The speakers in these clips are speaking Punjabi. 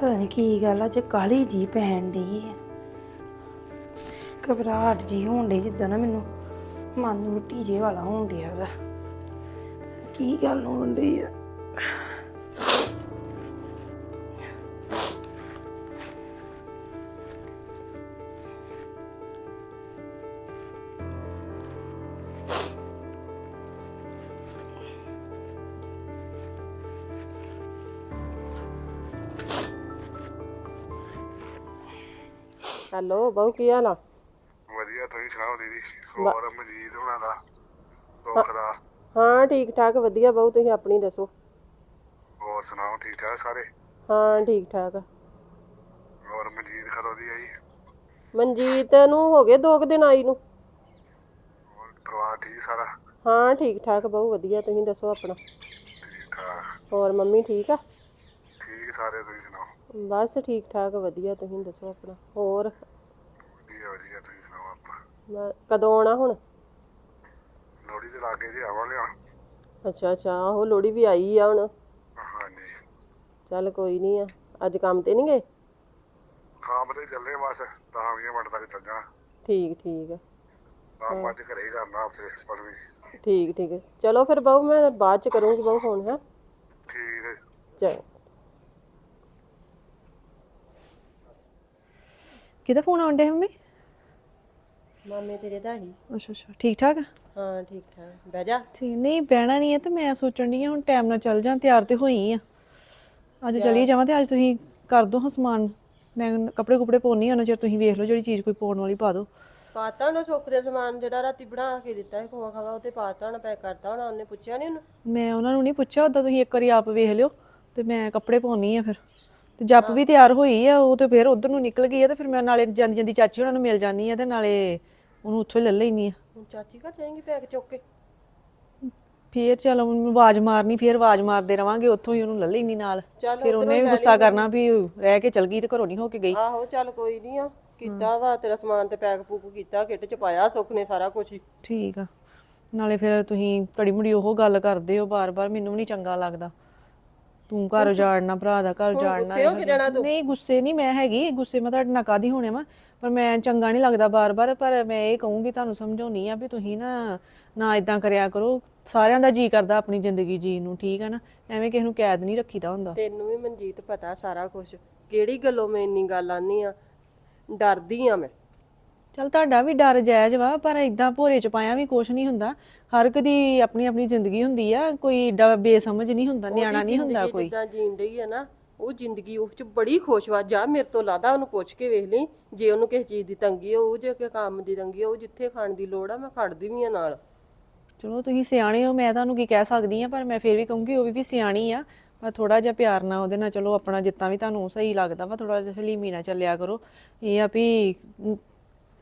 ਪਤਾ ਨਹੀਂ ਕੀ ਗੱਲ ਆ ਜੇ ਕਾਲੀ ਜੀ ਪੈਣ ਡਈ ਹੈ ਘਬਰਾਹਟ ਜੀ ਹੋਣ ਡਈ ਜਿੱਦਾਂ ਨਾ ਮੈਨੂੰ ਮਨ ਨੂੰ ਮਿੱਟੀ ਜੇ ਵਾਲਾ ਹੋਣ ਡਿਆ ਵਾ। ਕੀ ਗੱਲ ਹੋਣ ਡਈ ਆ? ਹੈਲੋ ਬਹੁ ਕੀ ਹਾਲ ਆ? ਵਧੀਆ ਤੁਸੀਂ ਸੁਣਾਓ ਦੀਦੀ? ਹੋਰ ਮਜੀਦ ਹੁਣਾਂ ਦਾ ਦੁੱਖ ਦਾ ਹਾਂ ਠੀਕ ਠਾਕ ਵਧੀਆ ਬਹੁ ਤੁਸੀਂ ਆਪਣੀ ਦੱਸੋ? ਹੋਰ ਸੁਣਾਓ ਠੀਕ ਠਾਕ ਸਾਰੇ? ਹਾਂ ਠੀਕ ਠਾਕ ਹੋਰ ਮਜੀਦ ਕਦੋਂ ਦੀ ਆਈ? ਮਨਜੀਤ ਨੂੰ ਹੋ ਗਏ ਦੋ ਕੁ ਦਿਨ ਆਈ ਨੂੰ। ਹੋਰ ਪਰਿਵਾਰ ਠੀਕ ਸਾਰਾ? ਹਾਂ ਠੀਕ ਠਾਕ ਬਹੁ ਵਧੀਆ ਤੁਸੀਂ ਦੱਸੋ ਆਪਣਾ? ਠੀਕ ਠਾਕ ਹੋਰ ਮੰਮੀ ਠੀਕ ਆ? ਠੀਕ ਸਾਰੇ ਤੁਸੀਂ ਸੁਣਾਓ? ਬਸ ਠੀਕ ਠਾਕ ਵਧੀਆ ਤੁਸੀਂ ਦੱਸੋ ਆਪਣਾ? ਹੋਰ? ਵਧੀਆ ਵਧੀਆ ਤੁਸੀਂ ਸੁਣਾਓ ਆਪਣਾ? ਮੈਂ- ਕਦੋਂ ਆਉਣਾ ਹੁਣ? ਲੋਹੜੀ ਦੇ ਲਾਗੇ ਜੀ ਆਵਾਂਗੇ ਹੁਣ। ਅੱਛਾ ਅੱਛਾ ਆਹੋ ਲੋੜੀ ਵੀ ਆਈ ਆ ਹੁਣ। ਹਾਂਜੀ। ਚੱਲ ਕੋਈ ਨਹੀਂ ਆ ਅੱਜ ਕੰਮ ਤੇ ਨਹੀਂ ਗਏ? ਕੰਮ ਤੇ ਚੱਲੇ ਬਸ 10 20 ਮਿੰਟ ਤੱਕ ਚੱਲ ਜਾਣਾ ਠੀਕ ਠੀਕ ਆ। ਕੰਮ ਅੱਜ ਘਰੇ ਹੀ ਕਰਨਾ ਆਪਸੇ ਪਰ ਵੀ। ਠੀਕ ਠੀਕ। ਚਲੋ ਫਿਰ ਬਹੁ ਮੈਂ ਬਾਅਦ ਚ ਕਰੂੰਗੀ ਬਹੁ ਫੋਨ ਹੈ। ਠੀਕ ਹੈ ਚੰਗਾ। ਕਿਹਦਾ ਫੋਨ ਆਉਂਦਾ ਮੰਮੀ? ਮਾਮੇ ਤੇਰੇ ਦਾ ਹੀ। ਅੱਛਾ ਅੱਛਾ। ਠੀਕ ਠਾਕ ਆ? ਹਾਂ ਠੀਕ ਠਾਕ। ਬਹਿ ਜਾ। ਠੀਕ ਨਹੀਂ ਬਹਿਣਾ ਨਹੀਂ ਹੈ ਤੇ ਮੈਂ ਸੋਚਣ ਦੀ ਹੁਣ ਟਾਈਮ ਨਾਲ ਚੱਲ ਜਾਂ ਤਿਆਰ ਤੇ ਹੋਈ ਆ। ਅੱਜ ਚਲੀ ਜਾਵਾਂ ਤੇ ਅੱਜ ਤੁਸੀਂ ਕਰ ਦੋ ਹਾਂ ਸਮਾਨ। ਮੈਂ ਕੱਪੜੇ ਕੁਪੜੇ ਪਾਉਣੀ ਉਹਨਾਂ ਚਿਰ ਤੁਸੀਂ ਵੇਖ ਲਓ ਜਿਹੜੀ ਚੀਜ਼ ਕੋਈ ਪਾਉਣ ਵਾਲੀ ਪਾ ਦਿਓ ਪਾਤਾ ਉਹਨੇ ਸੁੱਕ ਦੇ ਸਮਾਨ ਜਿਹੜਾ ਰਾਤੀ ਬਣਾ ਕੇ ਦਿੱਤਾ ਸੀ ਖੋਆ ਖਾਵਾ ਉਹ ਤੇ ਪਾਤਾ ਹੋਣਾ ਪੈਕ ਕਰਤਾ ਹੋਣਾ ਉਹਨੇ ਪੁੱਛਿਆ ਨਹੀਂ ਉਹਨੂੰ? ਮੈਂ ਉਹਨਾਂ ਨੂੰ ਨਹੀਂ ਪੁੱਛਿਆ ਉਦਾਂ ਤੁਸੀਂ ਇੱਕ ਵਾਰੀ ਆਪ ਵੇਖ ਲਿਓ ਤੇ ਮੈਂ ਕੱਪੜੇ ਪਾਉਣੀ ਆ ਫਿਰ। ਤੇ ਜੱਪ ਵੀ ਤਿਆਰ ਹੋਈ ਆ ਉਹ ਤੇ ਫਿਰ ਉਧਰ ਨੂੰ ਨਿਕਲ ਗਈ ਆ ਤੇ ਫਿਰ ਮੈਂ ਨਾਲੇ ਜਾਂਦੀ ਜਾਂਦੀ ਚਾਚੀ ਉਹਨਾਂ ਨੂੰ ਮਿਲ ਜਾਨੀ ਆ ਤੇ ਨਾਲੇ ਉਹਨੂੰ ਉੱਥੋਂ ਹੀ ਲੈ ਲੈਣੀ ਆ। ਹੁਣ ਚਾਚੀ ਘਰ ਜਾਏਗੀ ਪੈਕ ਚੁੱਕ ਕੇ? ਫੇਰ ਚਲ ਉਹਨੂੰ ਆਵਾਜ਼ ਮਾਰਨੀ ਫੇਰ ਆਵਾਜ਼ ਮਾਰਦੇ ਰਵਾਂਗੇ ਉੱਥੋਂ ਹੀ ਉਹਨੂੰ ਲੈ ਲੈਣੀ ਨਾਲ। ਚੱਲ ਫਿਰ ਉਹਨੇ ਵੀ ਗੁੱਸਾ ਕਰਨਾ ਵੀ ਰਹਿ ਕੇ ਚਲ ਗਈ ਤੇ ਘਰੋਂ ਨਹੀਂ ਹੋ ਕੇ ਗਈ। ਆਹੋ ਚੱਲ ਕੋਈ ਨਹੀਂ ਆ ਕੀਤਾ ਵਾ ਤੇਰਾ ਸਮਾਨ ਤੇ ਪੈਕ ਪੂਕ ਕੀਤਾ ਕਿੱਟ ਚ ਪਾਇਆ ਸੁੱਖ ਨੇ ਸਾਰਾ ਕੁਝ ਹੀ। ਠੀਕ ਆ। ਨਾਲੇ ਫਿਰ ਤੁਸੀਂ ਘੜੀ ਮੁੜੀ ਉਹ ਗੱਲ ਕਰਦੇ ਹੋ ਬਾਰ-ਬਾਰ ਮੈਨੂੰ ਵੀ ਨਹੀਂ ਚੰਗਾ ਲੱਗਦਾ। ਤੂੰ ਘਰ ਉਜਾੜਨਾ ਭਰਾ ਦਾ ਘਰ ਉਜਾੜਨਾ ਗੁੱਸੇ ਹੋ ਕੇ ਜਾਣਾ ਤੂੰ? ਨਹੀਂ ਗੁੱਸੇ ਨਹੀਂ ਮੈਂ ਹੈਗੀ ਗੁੱਸੇ ਮੈਂ ਤੁਹਾਡੇ ਨਾਲ ਕਾਦੀ ਹੋਣੇ ਵਾ? ਪਰ ਮੈਂ ਚੰਗਾ ਨਹੀਂ ਲੱਗਦਾ ਬਾਰ-ਬਾਰ ਪਰ ਮੈਂ ਇਹ ਕਹੂੰਗੀ ਤੁਹਾਨੂੰ ਸਮਝਾਉਣੀ ਆ ਵੀ ਤੁਸੀਂ ਨਾ ਨਾ ਇਦਾਂ ਕਰਿਆ ਕਰੋ। ਸਾਰਿਆਂ ਦਾ ਜੀ ਕਰਦਾ ਆਪਣੀ ਜ਼ਿੰਦਗੀ ਜੀਣ ਨੂੰ ਠੀਕ ਆ ਨਾ? ਐਵੇਂ ਕਿਸੇ ਨੂੰ ਕੈਦ ਨਹੀਂ ਰੱਖੀਦਾ ਹੁੰਦਾ। ਤੈਨੂੰ ਵੀ ਮਨਜੀਤ ਪਤਾ ਸਾਰਾ ਕੁਝ ਕਿਹੜੀ ਗੱਲੋਂ ਮੈਂ ਇੰਨੀ ਗੱਲ ਆਨੀ ਆ? ਡਰਦੀ ਆ ਮੈਂ। ਚਲ ਤੁਹਾਡਾ ਵੀ ਡਰ ਜਾਇਜ਼ ਵਾ ਪਰ ਇਦਾਂ ਭੋਰੇ ਚ ਪਾਇਆ ਵੀ ਕੁਛ ਨਹੀਂ ਹੁੰਦਾ। ਹਰ ਇੱਕ ਦੀ ਆਪਣੀ ਆਪਣੀ ਜ਼ਿੰਦਗੀ ਹੁੰਦੀ ਆ ਕੋਈ ਏਡਾ ਬੇਸਮਝ ਨਹੀਂ ਹੁੰਦਾ ਨਿਆਣਾ ਨਹੀਂ ਹੁੰਦਾ ਕੋਈ। ਜਿੱਦਾਂ ਜੀਣ ਡਈ ਆ ਨਾ ਉਹ ਜ਼ਿੰਦਗੀ ਉਸ ਚ ਬੜੀ ਖੁਸ਼ ਵਾ ਜਾ ਮੇਰੇ ਤੋਂ ਲਾਦਾ ਉਹਨੂੰ ਪੁੱਛ ਕੇ ਵੇਖ ਲਈ ਜੇ ਉਹਨੂੰ ਕਿਸੇ ਚੀਜ਼ ਦੀ ਤੰਗੀ ਹੋਊ ਜੇ ਕਿਸੇ ਕੰਮ ਦੀ ਤੰਗੀ ਹੋਊ ਜਿੱਥੇ ਖਾਣ ਦੀ ਲੋੜ ਆ ਮੈਂ ਖੜਦੀ ਵੀ ਆ ਨਾਲ। ਚਲੋ ਤੁਸੀਂ ਸਿਆਣੇ ਹੋ ਮੈਂ ਤੁਹਾਨੂੰ ਕੀ ਕਹਿ ਸਕਦੀ ਆ ਪਰ ਮੈਂ ਫੇਰ ਵੀ ਕਹੂੰਗੀ ਉਹ ਵੀ ਵੀ ਸਿਆਣੀ ਆ ਪਰ ਥੋੜਾ ਜਿਹਾ ਪਿਆਰ ਨਾਲ ਉਹਦੇ ਨਾਲ ਚਲੋ ਆਪਣਾ ਜਿੱਤਾਂ ਵੀ ਤੁਹਾਨੂੰ ਸਹੀ ਲੱਗਦਾ ਵਾ ਥੋੜਾ ਜਿਹਾ ਹਲੀਮੀ ਨਾਲ ਚੱਲਿਆ ਕਰੋ। ਇਹ ਆ ਵੀ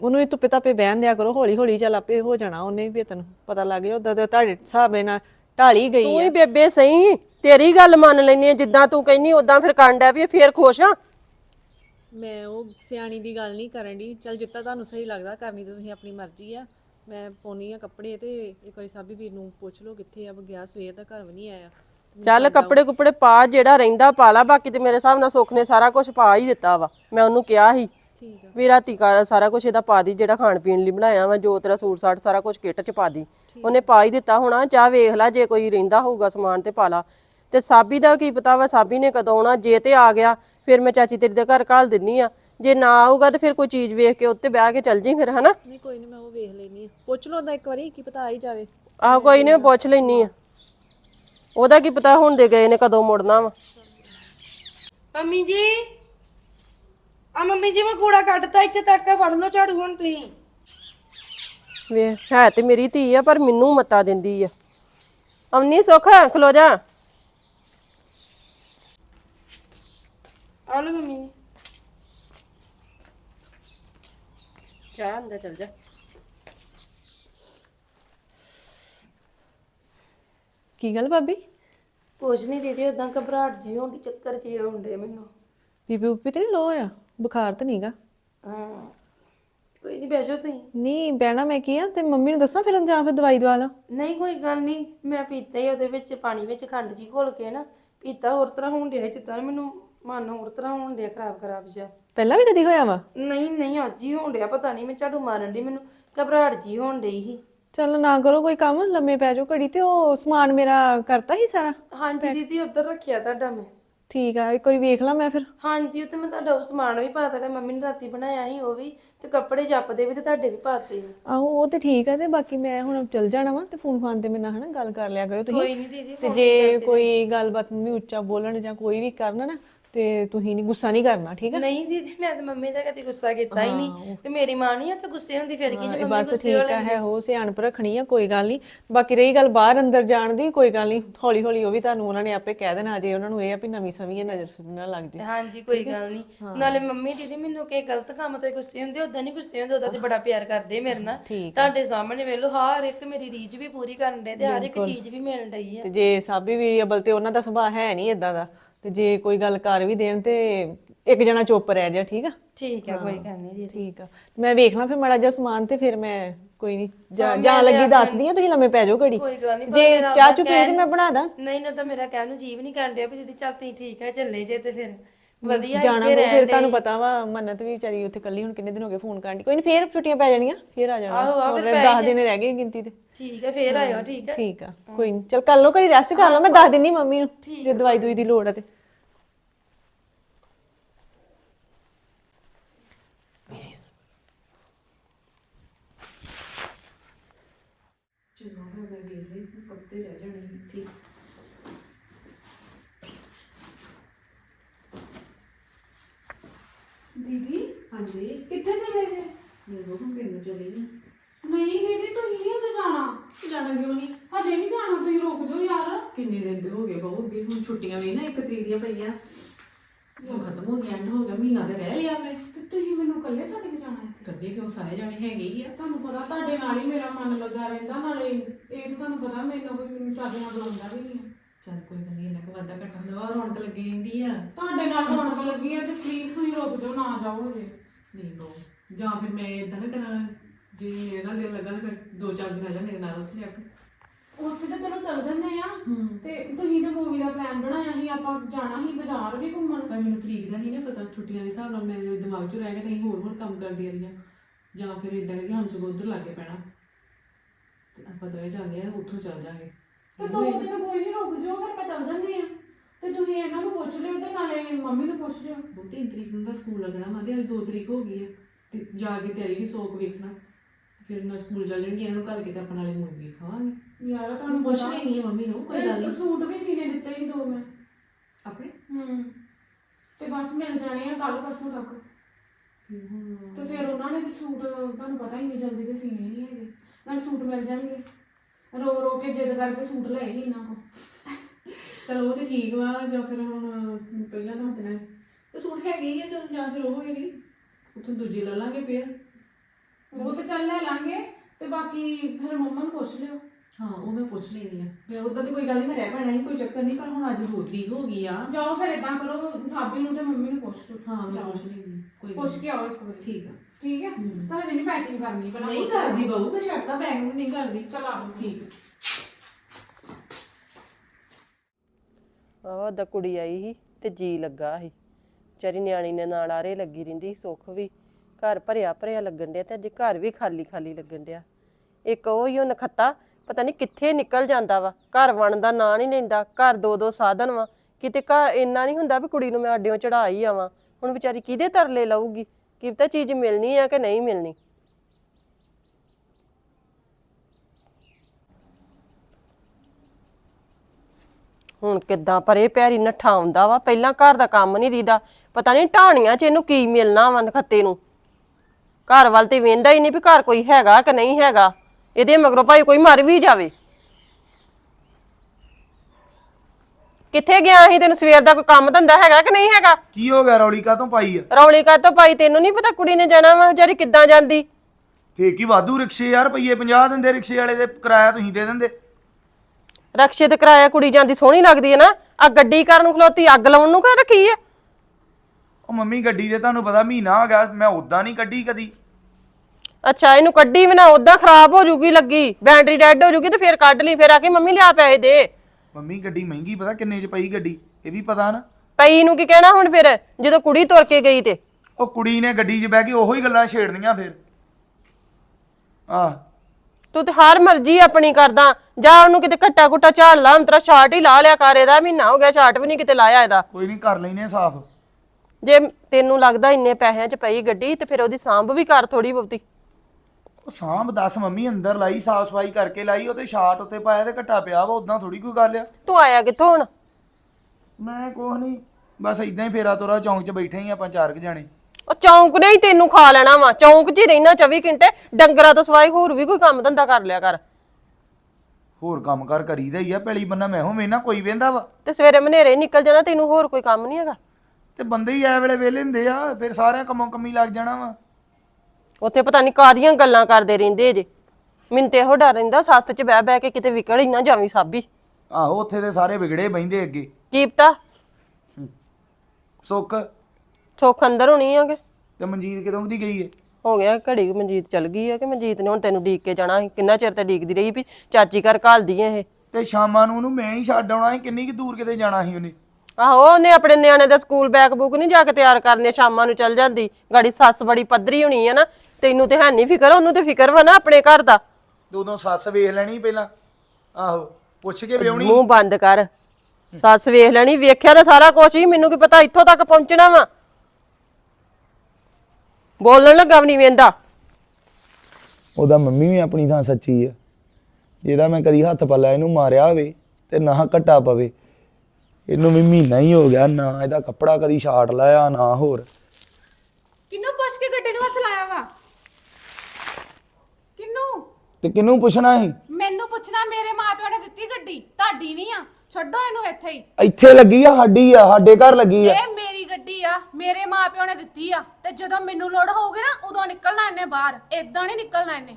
ਉਹਨੂੰ ਇਹ ਧੁੱਪੇ ਤਾਪੇ ਬਹਿਣ ਦਿਆ ਕਰੋ ਹੌਲੀ ਹੌਲੀ ਚੱਲ ਆਪੇ ਹੋ ਜਾਣਾ ਉਹਨੇ ਵੀ ਤੈਨੂੰ ਪਤਾ ਲੱਗ ਗਿਆ ਉਦਾਂ ਤੇ ਤੁਹਾਡੇ ਹਿਸਾਬੇ ਨਾਲ ਢਾਲੀ ਗਈ ਤੂੰ ਹੀ ਬੇਬੇ ਸਹੀ ਤੇਰੀ ਗੱਲ ਮੰਨ ਲੈਣੀ ਆ ਜਿੱਦਾਂ ਤੂੰ ਕਹਿੰਨੀ ਉਦਾਂ ਫਿਰ ਡਿਆ ਵੀ ਫੇਰ ਖੁਸ਼ ਆ। ਮੈਂ ਉਹ ਸਿਆਣੀ ਦੀ ਗੱਲ ਨਹੀਂ ਕਰਨ ਦੀ ਚਲ ਜਿੱਤਾ ਤੁਹਾਨੂੰ ਸਹੀ ਲੱਗਦਾ ਕਰਨੀ ਤਾਂ ਤੁਸੀਂ ਆਪਣੀ ਮਰਜ਼ੀ ਆ। ਮੈਂ ਪਾਉਣੀ ਆ ਕੱਪੜੇ ਤੇ ਇੱਕ ਵਾਰੀ ਸਾਬੀ ਵੀਰ ਨੂੰ ਪੁੱਛ ਲਓ ਕਿੱਥੇ ਆ ਗਿਆ ਸਵੇਰ ਦਾ ਘਰ ਵੀ ਨਹੀਂ ਆਇਆ। ਚੱਲ ਕੱਪੜੇ ਕੁਪੜੇ ਪਾ ਜਿਹੜਾ ਰਹਿੰਦਾ ਪਾ ਲਾ ਬਾਕੀ ਤੇ ਮੇਰੇ ਹਿਸਾਬ ਨਾਲ ਸੁੱਖ ਨੇ ਸਾਰਾ ਕੁਝ ਪਾ ਹੀ ਦਿੱਤਾ ਵਾ। ਮੈਂ ਉਹਨੂੰ ਕਿਹਾ ਸੀ। ਠੀਕ ਆ। ਵੀ ਰਾਤੀ ਕਾ ਸਾਰਾ ਕੁਝ ਇਹਦਾ ਪਾ ਦੀ ਜਿਹੜਾ ਖਾਣ ਪੀਣ ਲਈ ਬਣਾਇਆ ਵਾ ਜੋ ਤੇਰਾ ਸੂਟ ਸਾਟ ਸਾਰਾ ਕੁਝ ਕਿੱਟ ਚ ਪਾ ਦੀ। ਉਹਨੇ ਪਾ ਹੀ ਦਿੱਤਾ ਹੋਣਾ ਜਾ ਵੇਖ ਲੈ ਜੇ ਕੋਈ ਰਹਿੰਦਾ ਹੋਊਗਾ ਸਮਾਨ ਤੇ ਪਾ ਲਾ। ਤੇ ਸਾਬੀ ਦਾ ਕੀ ਪਤਾ ਵਾ ਸਾਬੀ ਨੇ ਕਦੋਂ ਆਉਣਾ ਜੇ ਤੇ ਆ ਗਿਆ ਫਿਰ ਮੈਂ ਚਾਚੀ ਤੇਰੀ ਦੇ ਘਰ ਘਾਲ ਦਿੰਨੀ ਆ। ਜੇ ਨਾ ਆਊਗਾ ਤੇ ਫਿਰ ਕੋਈ ਚੀਜ਼ ਵੇਖ ਕੇ ਉੱਤੇ ਬਹਿ ਕੇ ਚੱਲ ਜੀ ਫਿਰ ਹਨਾ? ਨਹੀਂ ਕੋਈ ਨਹੀਂ ਮੈਂ ਉਹ ਵੇਖ ਲੈਣੀ ਆ। ਪੁੱਛ ਲਓ ਉਹਦਾ ਇੱਕ ਵਾਰੀ ਕੀ ਪਤਾ ਆ ਹੀ ਜਾਵੇ। ਆਹੋ ਕੋਈ ਨਹੀਂ ਮੈਂ ਪੁੱਛ ਲੈਨੀ ਆ। ਉਹਦਾ ਕੀ ਪਤਾ ਹੁਣ ਦੇ ਗਏ ਨੇ ਕਦੋਂ ਮੁੜਨਾ ਵਾ। ਮੰਮੀ ਜੀ ਆ ਮੰਮੀ ਜੀ ਮੈਂ ਕੂੜਾ ਕੱਢਤਾ ਇੱਥੇ ਤੱਕ ਆ, ਫੜ ਲਓ ਝਾੜੂ ਹੁਣ ਤੁਸੀਂ। ਵੇ ਹੈ ਤੇ ਮੇਰੀ ਧੀ ਆ ਪਰ ਮੈਨੂੰ ਮਤਾ ਦਿੰਦੀ ਆ। ਅਮਨੀ ਸੁੱਖ ਖਲੋ ਜਾ। ਆ ਲਓ ਮੰਮੀ। ਚਾਹ ਅੰਦਰ ਚੱਲ ਜਾ। ਕੀ ਗੱਲ ਭਾਬੀ? ਕੁਝ ਨਹੀਂ ਦੀਦੀ ਉਦਾਂ ਘਬਰਾਹਟ ਜੀ ਹੁੰਦੀ ਚੱਕਰ ਜੀ ਹੁੰਦੇ ਮੈਨੂੰ। ਬੀਬੀ ਉੱਪੀ ਤੇ ਨਹੀਂ ਲੋ ਆ ਬੁਖਾਰ ਤਾਂ ਨਹੀਂਗਾ। ਹਾਂ। ਕੋਈ ਨਹੀਂ ਬੈਠੋ ਤੁਸੀਂ। ਨਹੀਂ ਬਹਿਣਾ ਮੈਂ ਕੀ ਆ? ਤੇ ਮੰਮੀ ਨੂੰ ਦੱਸਾਂ ਫਿਰ ਜਾਂ ਫਿਰ ਦਵਾਈ ਦਵਾ ਲਾ? ਨਹੀਂ ਕੋਈ ਗੱਲ ਨਹੀਂ ਮੈਂ ਪੀਤਾ ਹੀ ਉਹਦੇ ਵਿੱਚ ਪਾਣੀ ਵਿੱਚ ਖੰਡ ਜੀ ਘੋਲ ਕੇ ਨਾ। ਪੀਤਾ ਹੋਰ ਤਰ੍ਹਾਂ ਹੋਣ ਡਿਆ ਜਿੱਦਾਂ ਮੈਨੂੰ ਮਨ ਹੋਰ ਤਰ੍ਹਾਂ ਹੋਣ ਡਿਆ ਖਰਾਬ ਖਰਾਬ ਜਿਹਾ। ਪਹਿਲਾਂ ਵੀ ਕਦੀ ਹੋਇਆ ਵਾ? ਨਹੀਂ ਨਹੀਂ ਅੱਜ ਹੀ ਹੋਣ ਡਿਆ। ਪਤਾ ਨਹੀਂ ਮੈਂ ਝਾੜੂ ਮਾਰਨ ਦੀ ਮੈਨੂੰ ਘਬਰਾਹਟ ਜੀ ਹੋਣ ਡਈ ਸੀ। ਚੱਲ ਨਾ ਕਰੋ ਕੋਈ ਕੰਮ ਲੰਮੇ ਪੈ ਜਾਓ ਘੜੀ ਤੇ ਉਹ ਸਮਾਨ ਮੇਰਾ ਕਰਤਾ ਹੀ ਸਾਰਾ? ਹਾਂਜੀ ਦੀਦੀ ਉੱਧਰ ਰੱਖਿਆ ਤੁਹਾਡਾ ਮੈਂ। ਠੀਕ ਆ ਇੱਕ ਵਾਰੀ ਵੇਖ ਲਾਂ ਮੈਂ ਫਿਰ। ਹਾਂਜੀ ਉੱਤੇ ਮੈਂ ਤੁਹਾਡਾ ਉਹ ਸਮਾਨ ਵੀ ਪਾਤਾ ਤੇ ਮੰਮੀ ਨੇ ਰਾਤੀ ਬਣਾਇਆ ਸੀ ਉਹ ਵੀ ਤੇ ਕੱਪੜੇ ਜੱਪਦੇ ਵੀ ਤੇ ਤੁਹਾਡੇ ਵੀ ਪਾਤੇ ਆ। ਆਹੋ ਉਹ ਤੇ ਠੀਕ ਆ ਤੇ ਬਾਕੀ ਮੈਂ ਹੁਣ ਚੱਲ ਜਾਣਾ ਵਾ ਤੇ ਫੋਨ ਫਾਨ ਤੇ ਮੇਰੇ ਨਾਲ ਹਨਾ ਗੱਲ ਕਰ ਲਿਆ ਕਰੋ ਤੁਸੀਂ। ਕੋਈ ਨਹੀਂ ਦੀਦੀ ਤੇ ਜੇ ਕੋਈ ਗੱਲਬਾਤ ਮੰਮੀ ਉੱਚਾ ਬੋਲਣ ਜਾਂ ਕੋਈ ਵੀ ਕਰਨ ਨਾ ਤੇ ਤੁਸੀਂ ਨਹੀਂ ਗੁੱਸਾ ਨਹੀਂ ਕਰਨਾ ਠੀਕ ਆ? ਨਹੀਂ ਦੀਦੀ ਮੈਂ ਤੇ ਮੰਮੀ ਦਾ ਕਦੇ ਗੁੱਸਾ ਕੀਤਾ ਹੀ ਨਹੀਂ। ਤੇ ਮੇਰੀ ਮਾਂ ਨਹੀਂ ਆ ਤੇ ਗੁੱਸੇ ਹੁੰਦੀ ਫਿਰ ਕੀ ਜੇ ਮੰਮੀ ਬਸ ਗੁੱਸੇ ਠੀਕ ਆ ਹੈ ਹੋ ਸਿਆਣਪ ਰੱਖਣੀ ਆ ਕੋਈ ਗੱਲ ਨਹੀਂ ਬਾਕੀ ਰਹੀ ਗੱਲ ਬਾਹਰ ਅੰਦਰ ਜਾਣ ਦੀ ਕੋਈ ਗੱਲ ਨਹੀਂ ਹੌਲੀ ਹੌਲੀ ਉਹ ਵੀ ਤੁਹਾਨੂੰ ਉਹਨਾਂ ਨੇ ਆਪੇ ਕਹਿ ਦੇਣਾ ਜੇ ਉਹਨਾਂ ਨੂੰ ਇਹ ਆ ਵੀ ਨਵੀਂ ਸਵੀਂ ਨਜ਼ਰ ਸੁਣ ਨਾ ਲੱਗ ਜੇ। ਹਾਂਜੀ ਕੋਈ ਗੱਲ ਨਹੀਂ ਨਾਲੇ ਮੰਮੀ ਦੀਦੀ ਮੈਨੂੰ ਕਿ ਗਲਤ ਕੰਮ ਤੇ ਗੁੱਸੇ ਹੁੰਦੇ ਉਦਾਂ ਨਹੀਂ ਗੁੱਸੇ ਹੁੰਦੇ ਉਦਾਂ ਤੇ ਬੜਾ ਪਿਆਰ ਕਰਦੇ ਮੇਰੇ ਨਾਲ। ਠੀਕ ਤੁਹਾਡੇ ਸਾਹਮਣੇ ਵੇਖ ਲਓ ਹਰ ਇੱਕ ਮੇਰੀ ਰੀਝ ਵੀ ਪੂਰੀ ਕਰਨ ਦੇ ਤੇ ਹਰ ਇੱਕ ਚੀਜ਼ ਵੀ ਮਿਲਣ ਡਈ ਆ। ਤੇ ਜੇ ਸਾਬੀ ਵੀ ਅਬਲ ਤੇ ਉਹਨਾਂ ਦਾ ਸੁਭਾਅ ਹੈ ਨਹੀਂ ਇਦਾਂ ਦਾ ਤੇ ਜੇ ਕੋਈ ਗੱਲ ਕਰ ਵੀ ਦੇਣ ਤੇ ਇੱਕ ਜਣਾ ਚੁੱਪ ਰਹਿ ਜਾ ਠੀਕ ਆ? ਠੀਕ ਆ ਕੋਈ ਗੱਲ ਨਹੀਂ ਦੀਦੀ। ਠੀਕ ਆ। ਮੈਂ ਵੇਖ ਲਾਂ ਫਿਰ ਮਾੜਾ ਜਿਹਾ ਸਮਾਨ ਤੇ ਫਿਰ ਮੈਂ ਕੋਈ ਨਹੀਂ ਜਾਂ ਲੱਗੀ ਦੱਸਦੀ ਆ ਤੁਸੀਂ ਲੰਮੇ ਪੈ ਜਾਓ ਘੜੀ। ਕੋਈ ਗੱਲ ਨਹੀਂ ਜੇ ਚਾਹ ਚੁ ਪੀਏ ਤੇ ਮੈਂ ਬਣਾ ਦਾਂ। ਨਹੀਂ ਨਾ ਤਾਂ ਮੇਰਾ ਕਹਿਣ ਨੂੰ ਜੀਵ ਨਹੀਂ ਕਰਨ ਡਿਆ ਵੀ ਦੀਦੀ ਚੱਲ ਤੁਸੀਂ ਠੀਕ ਆ ਚੱਲੇ ਜੇ ਤੇ ਫਿਰ। ਵਧੀਆ ਜਾਣਾ ਇੱਥੇ ਰਹਿਣ ਫਿਰ ਦੇ। ਤੁਹਾਨੂੰ ਪਤਾ ਵਾ ਮੰਨਤ ਵੀ ਵਿਚਾਰੀ ਉੱਥੇ ਕੱਲੀ ਹੁਣ ਕਿੰਨੇ ਦਿਨ ਹੋ ਗਏ ਫੋਨ ਕਰਨ ਦੀ। ਕੋਈ ਨਹੀਂ ਫੇਰ ਛੁੱਟੀਆਂ ਪੈ ਜਾਣੀਆਂ ਫੇਰ ਆ ਜਾਣਾ। ਆਹੋ, ਆਹ ਹੋਰ ਫਿਰ ਪੈ 10 ਦਿਨ ਰਹਿ ਗਏ ਗਿਣਤੀ ਤੇ। ਠੀਕ ਆ ਫੇਰ ਆਇਓ ਠੀਕ ਆ। ਠੀਕ ਆ ਕੋਈ ਨਹੀਂ ਚਲ ਕਰ ਲਓ ਕਰੀ ਰੈਸਟ ਕਰ ਲਓ ਮੈਂ ਦੱਸ ਦਿੰਨੀ ਮੰਮੀ ਨੂੰ ਜੇ ਦਵਾਈ ਦੂਈ ਦੀ ਲੋੜ ਆ ਤੇ ਚਲੋ ਹੁਣ ਮੈਂ ਵੇਖ ਲਈ ਕੱਪੜੇ ਰਹਿ ਜਾਣੇ ਇੱਥੇ ਦੀਦੀ ਹਾਂਜੀ। ਕਿੱਥੇ ਚਲੇ ਜੇ? ਜਦੋਂ ਹੁਣ ਪਿੰਡ ਚਲੇ ਜੀ। ਨਹੀਂ ਦੀਦੀ ਤੁਸੀਂ ਨਹੀਂ ਉੱਥੇ ਜਾਣਾ। ਜਾਣਾ ਕਿਉਂ ਨਹੀਂ? ਹਜੇ ਨਹੀਂ ਜਾਣਾ ਤੁਸੀਂ ਰੁਕ ਜਾਓ ਯਾਰ। ਕਿੰਨੇ ਦਿਨ ਦੇ ਹੋ ਗਏ ਕਹੋਗੇ ਹੁਣ ਛੁੱਟੀਆਂ ਵੀ ਨਾ ਇੱਕ ਤਰੀਕ ਦੀਆਂ ਪਈਆਂ। ਹੁਣ ਖਤਮ ਹੋ ਗਿਆ ਐਂਡ ਹੋ ਗਿਆ ਮਹੀਨਾ ਤੇ ਰਹਿ ਲਿਆ ਮੈਂ। ਤੇ ਤੁਸੀਂ ਮੈਨੂੰ ਇਕੱਲੇ ਛੱਡ ਕੇ ਜਾਣਾ ਹੈ ਕੱਦੇ ਕਿਉਂ? ਸਾਰੇ ਜਾਣੇ ਹੈਗੇ ਹੀ ਆ। ਤੁਹਾਨੂੰ ਪਤਾ ਤੁਹਾਡੇ ਨਾਲ ਹੀ ਮੇਰਾ ਮਨ ਲੱਗਾ ਰਹਿੰਦਾ ਨਾਲੇ ਇਹ ਤਾਂ ਤੁਹਾਨੂੰ ਪਤਾ ਮੈਨੂੰ ਕੋਈ ਮੈਨੂੰ ਚੱਜ ਨਾਲ ਬੁਲਾਉਂਦਾ ਵੀ ਨਹੀਂ ਹੈ ਚੱਲ ਕੋਈ ਗੱਲ ਨਹੀਂ ਇੰਨਾ ਕੁ ਵਾਧਾ ਘਟਾ ਹੁੰਦਾ ਵਾ ਰੌਣਕ ਲੱਗੀ ਰਹਿੰਦੀ ਆ। ਤੁਹਾਡੇ ਨਾਲ ਰੌਣਕ ਲੱਗੀ ਹੈ ਤੇ ਪਲੀਜ਼ ਤੁਸੀਂ ਰੁਕ ਜਾਓ ਨਾ ਜਾਓ ਹਜੇ। ਨਹੀਂ ਬੋ ਜਾਂ ਫਿਰ ਮੈਂ ਇਦਾਂ ਨਾ ਕਰਾਂ ਜੇ ਇਹਨਾਂ ਦਿਨ ਲੱਗਾ ਤਾਂ ਫਿਰ ਦੋ ਚਾਰ ਦਿਨ ਆ ਜਾ ਮੇਰੇ ਨਾਲ ਉੱਥੇ ਰਹਿ ਪਈ ਉੱਥੇ ਤਾਂ ਚਲੋ ਚੱਲ ਜੰਨੇ ਆ। ਹੂੰ। ਤੇ ਤੁਸੀਂ ਤੇ ਮੂਵੀ ਦਾ ਪਲਾਨ ਬਣਾਇਆ ਸੀ ਆਪਾਂ ਜਾਣਾ ਸੀ ਬਾਜ਼ਾਰ ਵੀ ਘੁੰਮਣ। ਪਰ ਮੈਨੂੰ ਤਰੀਕ ਦਾ ਨਹੀਂ ਨਾ ਪਤਾ ਛੁੱਟੀਆਂ ਦੇ ਹਿਸਾਬ ਨਾਲ ਮੇਰੇ ਦਿਮਾਗ 'ਚ ਰਹਿ ਗਿਆ ਤਾਂ ਅਸੀਂ ਹੋਰ ਹੋਰ ਕੰਮ ਕਰਦੀਆਂ ਰਹੀਆਂ। ਜਾਂ ਫਿਰ ਇਦਾਂ ਕਿ ਹੁਣ ਸਗੋਂ ਉੱਧਰ ਲੱਗੇ ਪੈਣਾ। ਤੇ ਆਪਾਂ ਦੋਵੇਂ ਜਾਂਦੇ ਆ ਉੱਥੋਂ ਚੱਲ ਜਾਾਂਗੇ। ਤੇ ਦੋ ਦਿਨ ਕੋਈ ਨਹੀਂ ਰੁਕ ਜਾਓ ਫਿਰ ਆਪਾਂ ਚੱਲ ਜੰਨੇ ਆ। ਤੇ ਤੁਸੀਂ ਇਹਨਾਂ ਨੂੰ ਪੁੱਛ ਲਿਓ ਤੇ ਨਾਲੇ ਮੰਮੀ ਨੂੰ ਪੁੱਛ ਲਿਓ। ਉਹ ਤਿੰਨ ਤਰੀਕ ਨੂੰ ਤਾਂ ਸਕੂਲ ਲੱਗਣਾ ਵਾ ਤੇ ਅੱਜ 2 ਤਰੀਕ ਹੋ ਗਈ ਹੈ ਤੇ ਜਾ ਕੇ ਤਿਆਰੀ ਵੀ ਸੋਕ ਵੇਖਣਾ। ਫਿਰ ਨਾ ਸਕੂਲ ਚੱਲ ਜਾਣਗੇ ਇਹਨਾਂ ਨੂੰ ਕੱਲ ਕੇ ਤੇ ਆਪਾਂ ਨਾਲੇ ਮੂਵੀ ਖਾਵਾਂਗੇ। ਯਾਰ ਤੁਹਾਨੂੰ ਪੁੱਛ ਪਤਾ। ਲੈਣੀ ਹੈ ਮੰਮੀ ਨੂੰ ਕੋਈ ਗੱਲ ਨਹੀਂ। ਸੂਟ ਵੀ ਸੀਨੇ ਦਿੱਤੇ ਸੀ ਦੋ ਮੈਂ। ਆਪਣੇ? ਹੂੰ। ਤੇ ਬਸ ਮਿਲ ਜਾਣੇ ਆ ਕੱਲ ਪਰਸੋਂ ਤੱਕ। ਫਿਰ ਹੁਣ ਤੇ ਫਿਰ ਉਹਨਾਂ ਨੇ ਵੀ ਸੂਟ ਤੁਹਾਨੂੰ ਪਤਾ ਹੀ ਨਹੀਂ ਜਲਦੀ ਤੇ ਸੀਨੇ ਨਹੀਂ ਹੈਗੇ। ਨਾਲ ਸੂਟ ਮਿਲ ਜਾਣਗੇ। ਰੋ ਰੋ ਕੇ ਜਿੱਦ ਕਰਕੇ ਸੂਟ ਲਏ ਹੀ ਇਹਨਾਂ ਕੋ ਚਲੋ ਉਹ ਤੇ ਠੀਕ ਵਾ ਜਾਂ ਫਿਰ ਹੁਣ ਪਹਿਲਾਂ ਦੱਸ ਦੇਣਾ। ਤੇ ਸੂਟ ਹੈਗੇ ਹੀ ਆ ਚਲ ਜਾਂ ਫਿਰ ਉਹ ਹੈਗੇ। ਉੱਥੋਂ ਦੂਜੇ ਲੈ ਲਾਂਗੇ ਫਿਰ। ਉਹ ਤੇ ਚੱਲ ਲੈ ਲਾਂਗੇ ਤੇ ਬਾਕੀ ਫਿਰ ਮੰਮਾ ਨੂੰ ਪੁੱਛ ਲਿਓ। ਹਾਂ ਉਹ ਮੈਂ ਪੁੱਛ ਲੈਣੀ ਆ। ਮੈਂ ਉਦਾਂ ਤੇ ਕੋਈ ਗੱਲ ਨਹੀਂ ਮੈਂ ਰਹਿ ਪੈਣਾ ਸੀ ਕੋਈ ਚੱਕਰ ਨਹੀਂ ਪਰ ਹੁਣ ਅੱਜ 2 ਤਰੀਕ ਹੋ ਗਈ ਆ। ਜਾਓ ਫਿਰ ਇਦਾਂ ਕਰੋ ਸਾਬੀ ਨੂੰ ਤੇ ਮੰਮੀ ਨੂੰ ਪੁੱਛ ਲਿਓ। ਹਾਂ ਮੈਂ ਜਾਓ। ਪੁੱਛ ਲੈਣੀ ਕੋਈ ਪੁੱਛ। ਕੇ ਆਓ ਇੱਕ ਵਾਰੀ। ਠੀਕ ਆ। ਠੀਕ ਹੈ ਹੂੰ। ਤਾਂ ਹਜੇ ਨਹੀਂ ਪੈਕਿੰਗ ਕਰਨੀ ਪਹਿਲਾਂ ਨਹੀਂ ਕਰਦੀ ਬਹੂ ਮੈਂ ਛੱਡਤਾ ਬੈਗ ਨੂੰ ਨਹੀਂ ਕਰਦੀ। ਚਲ ਆ ਜਾਓ ਠੀਕ ਆਹ ਦਾ ਕੁੜੀ ਆਈ ਸੀ ਤੇ ਜੀ ਲੱਗਾ ਸੀ। ਵਿਚਾਰੀ ਨਿਆਣੀ ਨੇ ਨਾਲ ਆਰੇ ਲੱਗੀ ਰਹਿੰਦੀ ਸੀ, ਸੁੱਖ ਵੀ। ਘਰ ਭਰਿਆ ਭਰਿਆ ਲੱਗਣ ਡਿਆ ਤੇ ਅੱਜ ਘਰ ਵੀ ਖਾਲੀ ਖਾਲੀ ਲੱਗਣ ਡਿਆ। ਇੱਕ ਉਹ ਹੀ ਉਹ ਨਖੱਤਾ ਪਤਾ ਨਹੀਂ ਕਿੱਥੇ ਨਿਕਲ ਜਾਂਦਾ ਵਾ। ਘਰ ਵਣ ਦਾ ਨਾਂ ਨਹੀਂ ਲੈਂਦਾ ਘਰ ਦੋ ਦੋ ਸਾਧਨ ਵਾ। ਕਿਤੇ ਘਰ ਇੰਨਾ ਨਹੀਂ ਹੁੰਦਾ ਵੀ ਕੁੜੀ ਨੂੰ ਮੈਂ ਅੱਡਿਓਂ ਚੜਾ ਹੀ ਆਵਾਂ। ਹੁਣ ਵਿਚਾਰੀ ਕਿਹਦੇ ਤਰਲੇ ਲਊਗੀ? ਕੀ ਪਤਾ ਚੀਜ਼ ਮਿਲਣੀ ਆ ਕਿ ਨਹੀਂ ਮਿਲਣੀ? ਹੁਣ ਕਿੱਦਾਂ ਪਰੇ ਪੈਰੀ ਨੱਠਾ ਆਉਂਦਾ ਵਾ ਪਹਿਲਾਂ ਘਰ ਦਾ ਕੰਮ ਨਹੀਂ ਦੀਦਾ। ਪਤਾ ਨਹੀਂ ਢਾਣੀਆਂ 'ਚ ਇਹਨੂੰ ਕੀ ਮਿਲਣਾ ਵਾ ਨਖੱਤੇ ਨੂੰ। ਘਰ ਵੱਲ ਤੇ ਵੇਂਦਾ ਹੀ ਨਹੀਂ ਵੀ ਘਰ ਕੋਈ ਹੈਗਾ ਕਿ ਨਹੀਂ ਹੈਗਾ। ਇਹਦੇ ਮਗਰੋਂ ਭਾਈ ਕੋਈ ਮਰ ਵੀ ਜਾਵੇ। ਕਿੱਥੇ ਗਿਆ ਸੀ ਤੈਨੂੰ ਸਵੇਰ ਦਾ ਕੋਈ ਕੰਮ ਧੰਦਾ ਹੈਗਾ ਕਿ ਨਹੀਂ ਹੈਗਾ? ਕੀ ਹੋ ਗਿਆ ਰੌਲੀ ਕਾ ਤੋਂ ਪਾਈ ਆ? ਰੌਲੀ ਕਾ ਤੋਂ ਭਾਈ ਤੈਨੂੰ ਨਹੀਂ ਪਤਾ ਕੁੜੀ ਨੇ ਜਾਣਾ ਵਾ ਵਿਚਾਰੀ ਕਿੱਦਾਂ ਜਾਂਦੀ? ਫੇਰ ਕੀ ਵਾਧੂ ਰਿਕਸ਼ੇ ਯਾਰ ਰੁਪਈਏ 50 ਦਿੰਦੇ ਰਿਕਸ਼ੇ ਵਾਲੇ ਦੇ ਕਿਰਾਇਆ ਤੁਸੀਂ ਦੇ ਦਿੰਦੇ। ਰਕਸ਼ੇ ਤੇ ਕਿਰਾਇਆ ਕੁੜੀ ਜਾਂਦੀ ਸੋਹਣੀ ਲੱਗਦੀ ਹੈ ਨਾ ਆ ਗੱਡੀ ਕਰਨ ਨੂੰ ਖਲੋਤੀ ਅੱਗ ਲਾਉਣ ਨੂੰ ਕਹ ਰੱਖੀ ਹੈ? ਉਹ ਮੰਮੀ ਗੱਡੀ ਦੇ ਤੁਹਾਨੂੰ ਪਤਾ ਮਹੀਨਾ ਹੋ ਗਿਆ ਮੈਂ ਉਦਾਂ ਨਹੀਂ ਕੱਢੀ ਕਦੀ। ਅੱਛਾ ਇਹਨੂੰ ਕੱਢੀ ਵੀ ਨਾ ਉਦਾਂ ਖਰਾਬ ਹੋ ਜੂਗੀ ਲੱਗੀ ਬੈਟਰੀ ਡੈਡ ਹੋ ਜੂਗੀ ਤੇ ਫਿਰ ਕੱਢ ਲਈ ਫਿਰ ਆ ਕੇ ਮੰਮੀ ਲਿਆ ਪੈਸੇ ਦੇ। ਮੰਮੀ ਗੱਡੀ ਮਹਿੰਗੀ ਪਤਾ ਕਿੰਨੇ ਚ ਪਈ ਗੱਡੀ ਇਹ ਵੀ ਪਤਾ ਨਾ। ਪਈ ਨੂੰ ਕੀ ਕਹਿਣਾ ਹੁਣ ਫਿਰ ਜਦੋਂ ਕੁੜੀ ਤੁਰ ਕੇ ਗਈ ਤੇ? ਉਹ ਕੁੜੀ ਨੇ ਗੱਡੀ 'ਚ ਬਹਿ ਕੇ ਉਹੋ ਹੀ ਗੱਲਾਂ ਛੇੜਨੀਆਂ ਫਿਰ। ਆਹ ਤੂੰ ਤੇ ਹਰ ਮਰਜ਼ੀ ਆਪਣੀ ਕਰਦਾ। ਜਾਂ ਉਹਨੂੰ ਕਿਤੇ ਘੱਟਾ ਘੁੱਟਾ ਝਾੜ ਲਾ ਅੰਤਰਾ ਸ਼ਾਰਟ ਹੀ ਲਾ ਲਿਆ ਕਰ ਇਹਦਾ ਮਹੀਨਾ ਹੋ ਗਿਆ ਸ਼ਾਰਟ ਵੀ ਨਹੀਂ ਕਿਤੇ ਲਾਇਆ ਇਹਦਾ। ਕੋਈ ਨਹੀਂ ਕਰ ਲੈਨੇ ਸਾਫ਼। ਜੇ ਤੈਨੂੰ ਲੱਗਦਾ ਇੰਨੇ ਪੈਸਿਆਂ 'ਚ ਪਈ ਗੱਡੀ ਤੇ ਫਿਰ ਉਹਦੀ ਸਾਂਭ ਵੀ ਕਰ ਥੋੜੀ ਬਹੁਤੀ। ਉਹ ਸਾਂਭ ਦੱਸ ਮੰਮੀ ਅੰਦਰ ਲਾਈ ਸਾਫ਼ ਸਫ਼ਾਈ ਕਰਕੇ ਲਾਈ ਉਹ ਤੇ ਸ਼ਾਰਟ ਉੱਤੇ ਪਾਇਆ ਤੇ ਘੱਟਾ ਪਿਆ ਵਾ ਉਦਾਂ ਥੋੜੀ ਕੋਈ ਗੱਲ ਆ। ਤੂੰ ਆਇਆ ਕਿੱਥੋਂ ਹੁਣ? ਮੈਂ ਕੁਛ ਨਹੀਂ ਬਸ ਇਦਾਂ ਹੀ ਫੇਰਾ ਤੋਰਾ ਚੌਂਕ 'ਚ ਬੈਠੇ ਹੀ ਆਪਾਂ ਚਾਰ ਕੁ ਜਾਣੇ। ਉਹ ਚੌਂਕ ਨੇ ਹੀ ਤੈਨੂੰ ਖਾ ਲੈਣਾ ਵਾ ਚੌਂਕ 'ਚ ਹੀ ਰਹਿਣਾ 24 ਘੰਟੇ ਡੰਗਰਾਂ ਤੋਂ ਸਵਾਈ ਹੋਰ ਵੀ ਕੋਈ ਕੰਮ ਧੰਦਾ ਕਰ ਲਿਆ ਕਰ। ਹੋਰ ਕੰਮ ਕਰ ਕਰੀਦਾ ਹੀ ਆ ਪਹਿਲੀ ਬੰਨਾ ਮੈਂ ਹੋ ਮੈਨਾਂ ਕੋਈ ਵੇਂਦਾ ਵਾ। ਤੇ ਸਵੇਰੇ ਮਨੇਰੇ ਨਿਕਲ ਜਾਣਾ ਤੈਨੂੰ ਹੋਰ ਕੋਈ ਕੰਮ ਨਹੀਂ ਹੈਗਾ। ਤੇ ਬੰਦੇ ਹੀ ਐ ਵੇਲੇ ਵੇਲੇ ਹੁੰਦੇ ਆ ਫਿਰ ਸਾਰਿਆਂ ਕੰਮੋਂ ਕੰਮੀ ਲੱਗ ਜਾਣਾ ਵਾ। ਉੱਥੇ ਪਤਾ ਨਹੀਂ ਕਾਦੀਆਂ ਗੱਲਾਂ ਕਰਦੇ ਰਹਿੰਦੇ ਜੇ। ਮੈਨੂੰ ਤੇ ਇਹੋ ਡਰ ਰਹਿੰਦਾ ਸੱਤ 'ਚ ਬਹਿ ਬਹਿ ਕੇ ਕਿਤੇ ਵਿਕਲ ਹੀ ਨਾ ਜਾਵੀਂ ਸਾਬੀ। ਆਹੋ ਉੱਥੇ ਤੇ ਸਾਰੇ ਵਿਗੜੇ ਬੈਂਦੇ ਅੱਗੇ। ਕੀਪਤਾ ਸੁੱਕ ਸੁੱਖ ਅੰਦਰ ਹੋਣੀ ਆਗੇ ਤੇ ਮਨਜੀਤ ਕਿਦੋਂ ਦੀ ਗਈ ਏ? ਹੋ ਗਿਆ ਘੜੀ ਕੁ ਮਨਜੀਤ ਚਲ ਗਈ ਆ ਕਿ ਮਨਜੀਤ ਨੇ ਹੁਣ ਤੈਨੂੰ ਡੀਕ ਕੇ ਜਾਣਾ ਸੀ? ਕਿੰਨਾ ਚਿਰ ਤੇ ਡੀਕਦੀ ਰਹੀ ਵੀ ਚਾਚੀ ਘਰ ਘਾਲਦੀ ਐ ਇਹ? ਤੇ ਸ਼ਾਮਾਂ ਨੂੰ ਉਹਨੂੰ ਮੈਂ ਹੀ ਛੱਡ ਆਉਣਾ ਸੀ ਕਿੰਨੀ ਕੁ ਦੂਰ ਕਿਤੇ ਜਾਣਾ ਸੀ ਉਹਨੇ? ਆਹੋ ਉਹਨੇ ਆਪਣੇ ਨਿਆਣੇ ਦਾ ਸਕੂਲ ਬੈਗ ਬੁੱਕ ਨਹੀਂ ਜਾ ਕੇ ਤਿਆਰ ਕਰਨੇ ਸ਼ਾਮਾਂ ਨੂੰ ਚੱਲ ਜਾਂਦੀ। ਗਾੜੀ ਸੱਸ ਬੜੀ ਪੱਧਰੀ ਹੋਣੀ ਆ ਨਾ ਤੈਨੂੰ ਤੇ ਹੈ ਨਹੀਂ ਫਿਕਰ ਉਹਨੂੰ ਤੇ ਫਿਕਰ ਵਾ ਨਾ ਆਪਣੇ ਘਰ ਦਾ। ਤੇ ਉਦੋਂ ਸੱਸ ਵੇਖ ਲੈਣੀ ਪਹਿਲਾਂ। ਆਹੋ ਪੁੱਛ ਕੇ ਵਿਆਹਣੀ? ਮੂੰਹ ਬੰਦ ਕਰ। ਸੱਸ ਵੇਖ ਲੈਣੀ ਵੇਖਿਆ ਤਾਂ ਸਾਰਾ ਕੁਝ ਹੀ ਮੈਨੂੰ ਕੀ ਪਤਾ ਇੱਥੋਂ ਤੱਕ ਪਹੁੰਚਣਾ ਵਾ। ਬੋਲਣ ਲੱਗਾ ਵੀ ਨਹੀਂ ਵੇਂਦਾ ਉਹਦਾ ਮੰਮੀ ਵੀ ਆਪਣੀ ਥਾਂ ਸੱਚੀ ਆ। ਜਿਹਦਾ ਮੈਂ ਕਦੀ ਹੱਥ ਪੱਲਾ ਇਹਨੂੰ ਮਾਰਿਆ ਹੋਵੇ ਤੇ ਨਾ ਘਟਾ ਪਵੇ। ਇਹਨੂੰ ਵੀ ਮਹੀਨਾ ਹੀ ਹੋ ਗਿਆ ਨਾ ਇਹਦਾ ਕੱਪੜਾ ਕਦੀ ਛਾਟ ਲਾਇਆ ਨਾ ਹੋਰ। ਕਿੰਨੂੰ ਪੁੱਛ ਕੇ ਗੱਡੀ ਨੂੰ ਹੱਥ ਲਾਇਆ ਵਾ? ਕਿੰਨੂੰ? ਤੇ ਕਿਹਨੂੰ ਪੁੱਛਣਾ ਸੀ? ਮੈਨੂੰ ਪੁੱਛਣਾ ਮੇਰੇ ਮਾਪਿਓ ਨੇ ਦਿੱਤੀ ਗੱਡੀ ਤੁਹਾਡੀ ਨਹੀਂ ਆ। ਛੱਡੋ ਇਹਨੂੰ ਇੱਥੇ ਹੀ। ਇੱਥੇ ਲੱਗੀ ਆ ਸਾਡੀ ਆ ਸਾਡੇ ਘਰ ਲੱਗੀ ਆ। ਇਹ ਮੇਰੀ ਗੱਡੀ ਆ ਮੇਰੇ ਮਾਪਿਓ ਨੇ ਦਿੱਤੀ ਆ। ਤੇ ਜਦੋਂ ਮੈਨੂੰ ਲੋੜ ਹੋਊਗੀ ਨਾ ਉਦੋਂ ਨਿਕਲਣਾ ਇਹਨੇ ਬਾਹਰ। ਏਦਾਂ ਨਹੀਂ ਨਿਕਲਣਾ ਇਹਨੇ।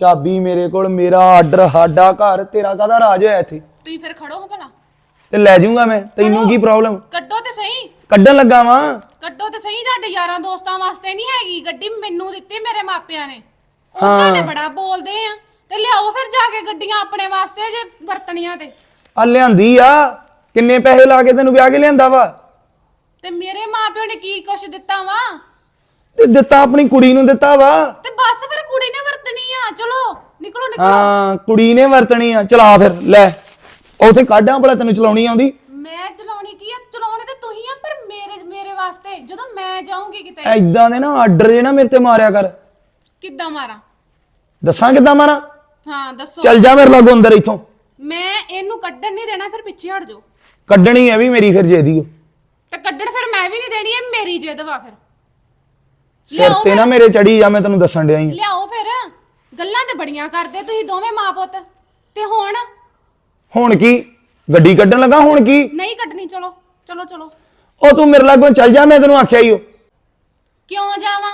ਚਾਬੀ ਮੇਰੇ ਕੋਲ ਮੇਰਾ ਆਰਡਰ ਸਾਡਾ ਘਰ ਤੇਰਾ ਕਾਹਦਾ ਰਾਜ ਹੋਇਆ ਇੱਥੇ? ਤੁਸੀਂ ਫਿਰ ਖੜੋ ਹੋ ਭਲਾ। ਤੇ ਲੈ ਜਾਊਂਗਾ ਮੈਂ ਤੈਨੂੰ ਕੀ ਪ੍ਰੋਬਲਮ ਕੱਢੋ ਤੇ ਸਹੀ। ਕੱਢਣ ਲੱਗਾ ਵਾਂ। ਕੱਢੋ ਤੇ ਸਹੀ ਸਾਡੇ ਯਾਰਾਂ ਦੋਸਤਾਂ ਵਾਸਤੇ ਨਹੀਂ ਹੈਗੀ। ਗੱਡੀ ਮੈਨੂੰ ਦਿੱਤੀ ਮੇਰੇ ਮਾਪਿਆਂ ਨੇ। ਉਹਨਾਂ ਨੇ ਬੜਾ ਬੋਲਦੇ ਆ। ਤੇ ਲਿਆਓ ਫਿਰ ਜਾ ਕੇ ਗੱਡੀਆਂ ਆਪਣੇ ਵਾਸਤੇ ਜੇ ਵਰਤਣੀਆਂ ਤੇ। ਆ ਲਿਆਂਦੀ ਆ ਕਿੰਨੇ ਪੈਸੇ ਲਾ ਕੇ ਤੈਨੂੰ ਵਿਆਹ ਕੇ ਲਿਆਂਦਾ ਵਾ? ਤੇ ਮੇਰੇ ਮਾਪਿਓ ਨੇ ਕੀ ਕੁਛ ਦਿੱਤਾ ਵਾ? ਤੇ ਦਿੱਤਾ ਆਪਣੀ ਕੁੜੀ ਨੂੰ ਦਿੱਤਾ ਵਾ। ਤੇ ਬਸ ਫਿਰ ਕੁੜੀ ਨੇ ਵਰਤਣੀ ਆ ਚਲੋ ਨਿਕਲੋ ਨਿਕਲੋ। ਹਾਂ ਕੁੜੀ ਨੇ ਵਰਤਣੀ ਆ। ਚਲਾ ਫਿਰ ਲੈ। ਉਥੇ ਕਾਢਾਂ ਭਲਾ ਤੈਨੂੰ ਚਲਾਉਣੀ ਆਉਂਦੀ। ਮੈਂ ਚਲਾਉਣੀ ਕੀ ਆ? ਚਲਾਉਣੇ ਤੇ ਤੁਸੀਂ ਆ ਪਰ ਮੇਰੇ ਮੇਰੇ ਵਾਸਤੇ ਜਦੋਂ ਮੈਂ ਜਾਊਂਗੀ ਕਿਤੇ। ਐਦਾਂ ਦੇ ਨਾ ਆਰਡਰ ਜੇ ਨਾ ਮੇਰੇ ਤੇ ਮਾਰਿਆ ਕਰ। ਕਿੱਦਾਂ ਮਾਰਾਂ? ਦੱਸਾਂ ਕਿੱਦਾਂ ਮਾਰਾਂ? ਹਾਂ ਦੱਸੋ। ਚੱਲ ਜਾ ਮੇਰੇ ਲਾਗੋਂ ਅੰਦਰ ਇੱਥੋਂ। ਮੈਂ ਇਹਨੂੰ ਕੱਢਣ ਨਹੀਂ ਦੇਣਾ ਫਿਰ ਪਿੱਛੇ ਹਟ ਜਾਓ। ਕੱਢਣੀ ਐ ਵੀ ਮੇਰੀ ਫਿਰ ਜੇਦੀ ਓ। ਤੇ ਕੱਢਣ ਫਿਰ ਮੈਂ ਵੀ ਨਹੀਂ ਦੇਣੀ ਇਹ ਮੇਰੀ ਜਿੱਦ ਵਾ ਫਿਰ। ਸਿਰ ਤੇ ਨਾ ਮੇਰੇ ਚੜੀ ਜਾ ਮੈਂ ਤੈਨੂੰ ਦੱਸਣ ਡਿਆ ਆਂ। ਲਿਆਓ ਫਿਰ। ਗੱਲਾਂ ਤੇ ਬੜੀਆਂ ਕਰਦੇ ਤੁਸੀਂ ਦੋਵੇਂ ਮਾਂ ਪੁੱਤ। ਤੇ ਹੁਣ? ਹੁਣ ਕੀ? ਗੱਡੀ ਕੱਢਣ ਲੱਗਾ ਹੁਣ ਕੀ? ਨਹੀਂ ਕੱਢਣੀ ਚਲੋ ਚਲੋ ਚਲੋ। ਉਹ ਤੂੰ ਮੇਰੇ ਲਾਗੋਂ ਚੱਲ ਜਾ ਮੈਂ ਤੈਨੂੰ ਆਖਿਆ ਈ ਓ। ਕਿਉਂ ਜਾਵਾਂ?